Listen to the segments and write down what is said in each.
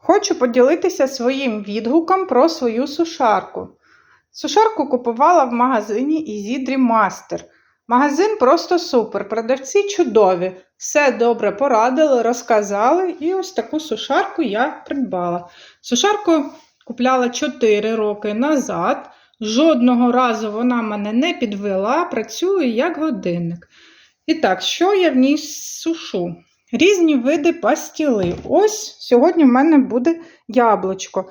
Хочу поділитися своїм відгуком про свою сушарку. Сушарку купувала в магазині Easy Master. Магазин просто супер, продавці чудові. Все добре порадили, розказали, і ось таку сушарку я придбала. Сушарку купляла 4 роки назад. Жодного разу вона мене не підвела, працює як годинник. І так, що я в ній сушу? Різні види пастіли. Ось сьогодні в мене буде яблучко.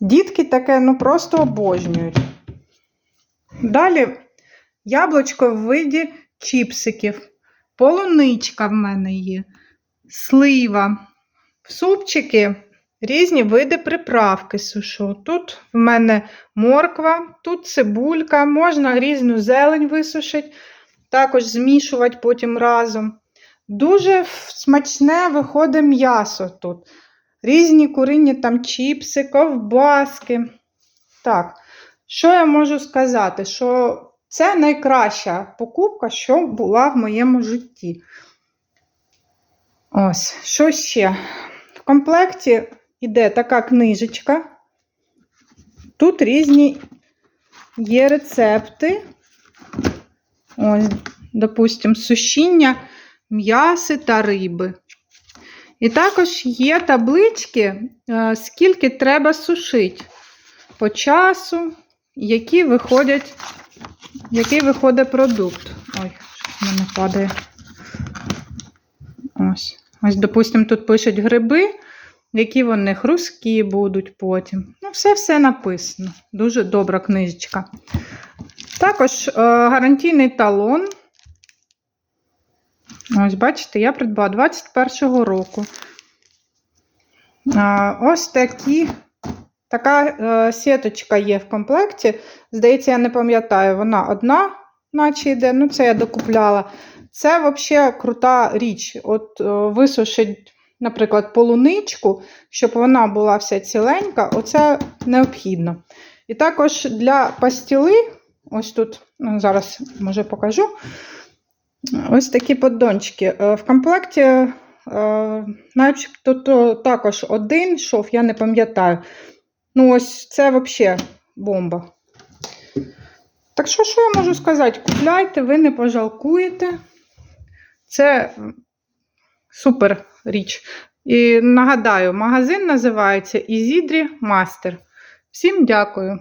Дітки таке ну просто обожнюють. Далі яблучко в виді чіпсиків. Полуничка в мене є, слива, супчики, різні види приправки сушу. Тут в мене морква, тут цибулька, можна різну зелень висушити, також змішувати потім разом. Дуже смачне виходить м'ясо тут. Різні куринні там чіпси, ковбаски. Так, що я можу сказати? Що це найкраща покупка, що була в моєму житті. Ось, що ще? В комплекті йде така книжечка. Тут різні є рецепти. Ось, допустимо, сушіння м'яси та риби. І також є таблички, е, скільки треба сушити по часу, які виходять, який виходить продукт. Ой, в мене падає. Ось, ось, допустимо, тут пишуть гриби, які вони хрусткі будуть потім. Ну, все-все написано. Дуже добра книжечка. Також е, гарантійний талон. Ось, бачите, я придбала 21-го року. Ось такі, така е, сіточка є в комплекті. Здається, я не пам'ятаю, вона одна, наче йде. Ну, це я докупляла. Це взагалі крута річ. От е, висушить, наприклад, полуничку, щоб вона була вся ціленька, оце необхідно. І також для пастіли, ось тут, ну, зараз може покажу. Ось такі поддончики. Е, В комплекті, е, начебто, то також один шов, я не пам'ятаю. Ну, ось це взагалі бомба. Так що, що я можу сказати? Купляйте, ви не пожалкуєте. Це супер річ. І нагадаю, магазин називається Ізідрі Мастер. Всім дякую!